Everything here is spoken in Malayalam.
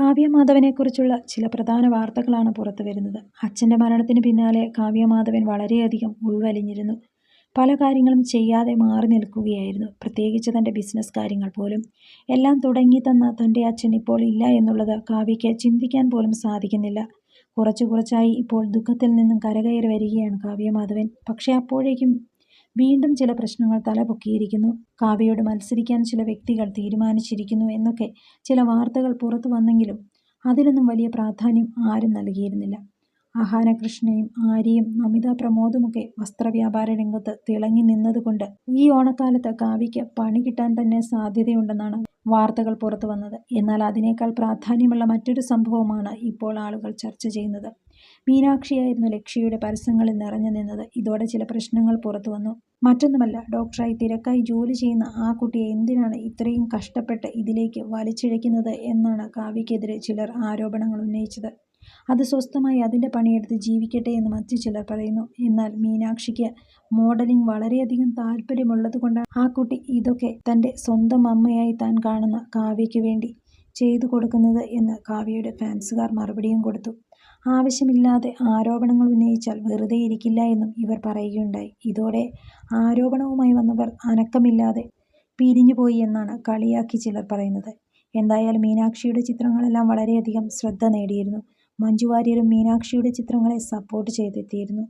കാവ്യമാധവനെക്കുറിച്ചുള്ള ചില പ്രധാന വാർത്തകളാണ് പുറത്തു വരുന്നത് അച്ഛന്റെ മരണത്തിന് പിന്നാലെ കാവ്യമാധവൻ വളരെയധികം ഉൾവലിഞ്ഞിരുന്നു. പല കാര്യങ്ങളും ചെയ്യാതെ മാറി നിൽക്കുകയായിരുന്നു പ്രത്യേകിച്ച് തന്റെ ബിസിനസ് കാര്യങ്ങൾ പോലും. എല്ലാം തുടങ്ങി തന്ന തന്റെ അച്ഛൻ ഇപ്പോൾ ഇല്ല എന്നുള്ളത് കാവ്യയ്ക്ക് ചിന്തിക്കാൻ പോലും സാധിക്കുന്നില്ല. കുറച്ചു കുറച്ചായി ഇപ്പോൾ ദുഃഖത്തിൽ നിന്നും കരകയറി വരികയാണ് കാവ്യമാധവൻ. പക്ഷേ അപ്പോഴേക്കും വീണ്ടും ചില പ്രശ്നങ്ങൾ തലപൊക്കിയിരിക്കുന്നു. കാവ്യയോട് മത്സരിക്കാൻ ചില വ്യക്തികൾ തീരുമാനിച്ചിരിക്കുന്നു എന്നൊക്കെ ചില വാർത്തകൾ പുറത്തു വന്നെങ്കിലും അതിനൊന്നും വലിയ പ്രാധാന്യം ആരും നൽകിയിരുന്നില്ല. ആഹാരകൃഷ്ണയും ആര്യയും നമിത പ്രമോദുമൊക്കെ വസ്ത്രവ്യാപാര രംഗത്ത് തിളങ്ങി നിന്നതുകൊണ്ട് ഈ ഓണക്കാലത്ത് കാവ്യയ്ക്ക് പണി കിട്ടാൻ തന്നെ സാധ്യതയുണ്ടെന്നാണ് വാർത്തകൾ പുറത്തു വന്നത് എന്നാൽ അതിനേക്കാൾ പ്രാധാന്യമുള്ള മറ്റൊരു സംഭവമാണ് ഇപ്പോൾ ആളുകൾ ചർച്ച ചെയ്യുന്നത്. മീനാക്ഷിയായിരുന്നു ലക്ഷ്യയുടെ പരസ്യങ്ങളിൽ നിറഞ്ഞു നിന്നത്. ഇതോടെ ചില പ്രശ്നങ്ങൾ പുറത്തു വന്നു മറ്റൊന്നുമല്ല ഡോക്ടറായി തിരക്കായി ജോലി ചെയ്യുന്ന ആ കുട്ടിയെ എന്തിനാണ് ഇത്രയും കഷ്ടപ്പെട്ട് ഇതിലേക്ക് വലിച്ചിഴയ്ക്കുന്നത് എന്നാണ് കാവ്യക്കെതിരെ ചിലർ ആരോപണങ്ങൾ ഉന്നയിച്ചത്. അത് സ്വസ്ഥമായി അതിന്റെ പണിയെടുത്ത് ജീവിക്കട്ടെ എന്ന് മറ്റു ചിലർ പറയുന്നു. എന്നാൽ മീനാക്ഷിക്ക് മോഡലിംഗ് വളരെയധികം താല്പര്യമുള്ളത് കൊണ്ടാണ് ആ കുട്ടി ഇതൊക്കെ തന്റെ സ്വന്തം അമ്മയായി താൻ കാണുന്ന കാവ്യയ്ക്ക് വേണ്ടി ചെയ്തു കൊടുക്കുന്നത് എന്ന് കാവ്യയുടെ ഫാൻസുകാർ മറുപടിയും കൊടുത്തു. ആവശ്യമില്ലാതെ ആരോപണങ്ങൾ ഉന്നയിച്ചാൽ വെറുതെ ഇരിക്കില്ല എന്നും ഇവർ പറയുകയുണ്ടായി. ഇതോടെ ആരോപണവുമായി വന്നവർ അനക്കമില്ലാതെ പിരിഞ്ഞുപോയി എന്നാണ് കളിയാക്കി ചിലർ പറയുന്നത്. എന്തായാലും മീനാക്ഷിയുടെ ചിത്രങ്ങളെല്ലാം വളരെയധികം ശ്രദ്ധ നേടിയിരുന്നു. മഞ്ജു വാര്യരും മീനാക്ഷിയുടെ ചിത്രങ്ങളെ സപ്പോർട്ട് ചെയ്തെത്തിയിരുന്നു.